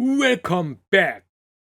Welcome back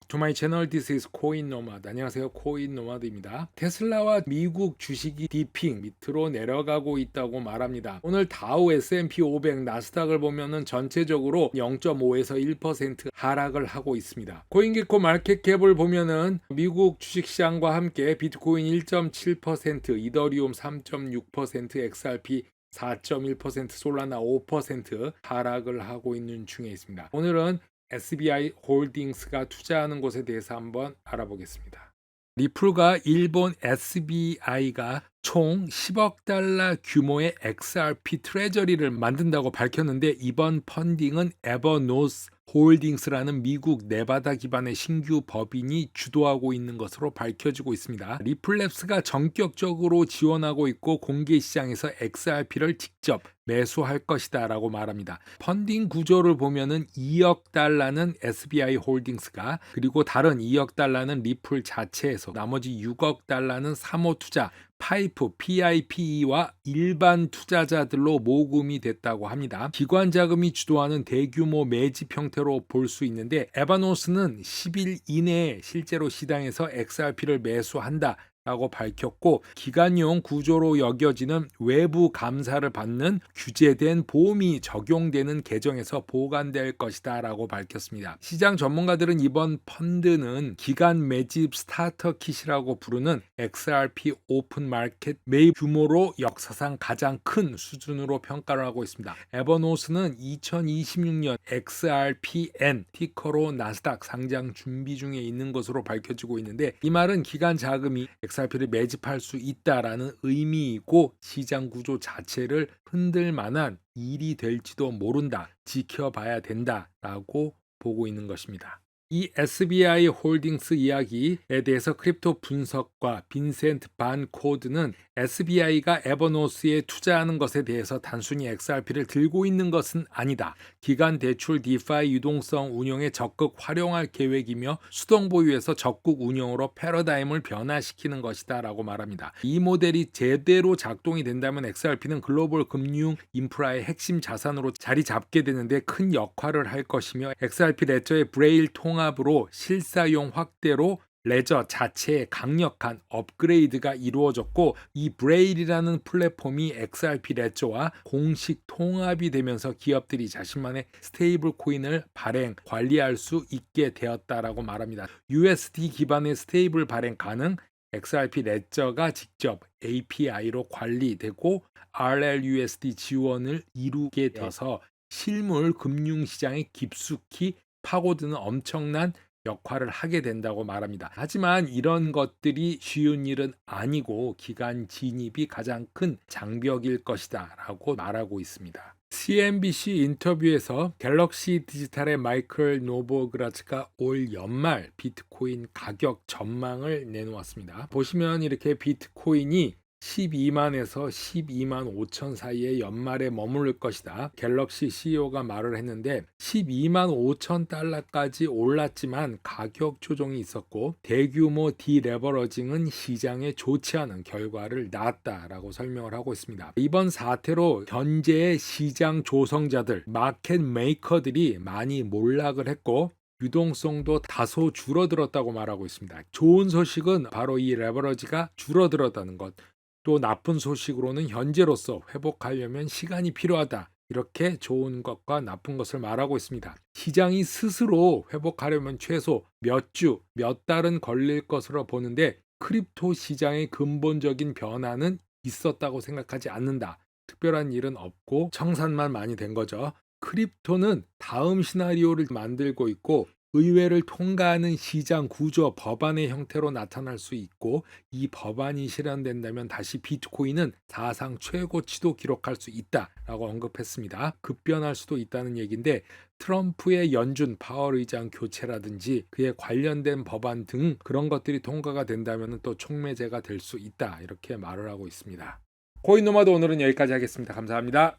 to my channel. This is 코인 노마드. 안녕하세요. 코인 노마드입니다. 테슬라와 미국 주식이 디핑 밑으로 내려가고 있다고 말합니다. 오늘 다우 S&P 500 나스닥을 보면은 전체적으로 0.5에서 1% 하락을 하고 있습니다. 코인기코 마켓캡을 보면은 미국 주식시장과 함께 비트코인 1.7%, 이더리움 3.6%, XRP 4.1% 솔라나 5% 하락을 하고 있는 중에 있습니다. 오늘은 SBI 홀딩스가 투자하는 곳에 대해서 한번 알아보겠습니다. 리플과 일본 SBI가 총 10억 달러 규모의 XRP 트레저리를 만든다고 밝혔는데 이번 펀딩은 에버노스 홀딩스라는 미국 네바다 기반의 신규 법인이 주도하고 있는 것으로 밝혀지고 있습니다. 리플랩스가 전격적으로 지원하고 있고 공개 시장에서 XRP를 직접 매수할 것이다라고 말합니다. 펀딩 구조를 보면은 2억 달러는 SBI 홀딩스가 그리고 다른 2억 달러는 리플 자체에서 나머지 6억 달러는 사모 투자 파이프 PIPE와 일반 투자자들로 모금이 됐다고 합니다. 기관 자금이 주도하는 대규모 매집 형태로 볼 수 있는데 에바노스는 10일 이내에 실제로 시장에서 XRP를 매수한다. 라고 밝혔고 기간용 구조로 여겨지는 외부 감사를 받는 규제된 보험이 적용되는 계정에서 보관될 것이다라고 밝혔습니다. 시장 전문가들은 이번 펀드는 기간 매집 스타터 킷이라고 부르는 XRP 오픈 마켓 매입 규모로 역사상 가장 큰 수준으로 평가를 하고 있습니다. 에버노스는 2026년 XRPN 티커로 나스닥 상장 준비 중에 있는 것으로 밝혀지고 있는데 이 말은 기간 자금이 XRP 를 매집할 수 있다라는 의미이고 시장 구조 자체를 흔들 만한 일이 될지도 모른다. 지켜봐야 된다라고 보고 있는 것입니다. 이 SBI 홀딩스 이야기에 대해서 크립토 분석과 빈센트 반 코드는 SBI가 에버노스에 투자하는 것에 대해서 단순히 XRP를 들고 있는 것은 아니다. 기간 대출 디파이 유동성 운용에 적극 활용할 계획이며 수동 보유에서 적극 운용으로 패러다임을 변화시키는 것이다라고 말합니다. 이 모델이 제대로 작동이 된다면 XRP는 글로벌 금융 인프라의 핵심 자산으로 자리 잡게 되는데 큰 역할을 할 것이며 XRP 레저의 브레일 통합 으로 실사용 확대로 레저 자체의 강력한 업그레이드가 이루어졌고 이 브레일이라는 플랫폼이 XRP 레저와 공식 통합이 되면서 기업들이 자신만의 스테이블 코인을 발행 관리할 수 있게 되었다라고 말합니다. USD 기반의 스테이블 발행 가능 XRP 레저가 직접 API로 관리되고 RLUSD 지원을 이루게 되어서 실물 금융 시장에 깊숙이 파고드는 엄청난 역할을 하게 된다고 말합니다. 하지만 이런 것들이 쉬운 일은 아니고 기간 진입이 가장 큰 장벽일 것이다 라고 말하고 있습니다. CNBC 인터뷰에서 갤럭시 디지털의 마이클 노보그라츠가 올 연말 비트코인 가격 전망을 내놓았습니다. 보시면 이렇게 비트코인이 12만에서 12만 5천 사이의 연말에 머무를 것이다. 갤럭시 CEO가 말을 했는데 12만 5천 달러까지 올랐지만 가격 조정이 있었고 대규모 디레버러징은 시장에 좋지 않은 결과를 낳았다라고 설명을 하고 있습니다. 이번 사태로 현재의 시장 조성자들, 마켓 메이커들이 많이 몰락을 했고 유동성도 다소 줄어들었다고 말하고 있습니다. 좋은 소식은 바로 이 레버러지가 줄어들었다는 것. 또 나쁜 소식으로는 현재로서 회복하려면 시간이 필요하다. 이렇게 좋은 것과 나쁜 것을 말하고 있습니다. 시장이 스스로 회복하려면 최소 몇 주, 몇 달은 걸릴 것으로 보는데 크립토 시장의 근본적인 변화는 있었다고 생각하지 않는다. 특별한 일은 없고 청산만 많이 된 거죠. 크립토는 다음 시나리오를 만들고 있고 의회를 통과하는 시장 구조 법안의 형태로 나타날 수 있고 이 법안이 실현된다면 다시 비트코인은 사상 최고치도 기록할 수 있다라고 언급했습니다. 급변할 수도 있다는 얘기인데 트럼프의 연준 파월 의장 교체라든지 그에 관련된 법안 등 그런 것들이 통과가 된다면 또 촉매제가 될 수 있다 이렇게 말을 하고 있습니다. 코인 노마드 오늘은 여기까지 하겠습니다. 감사합니다.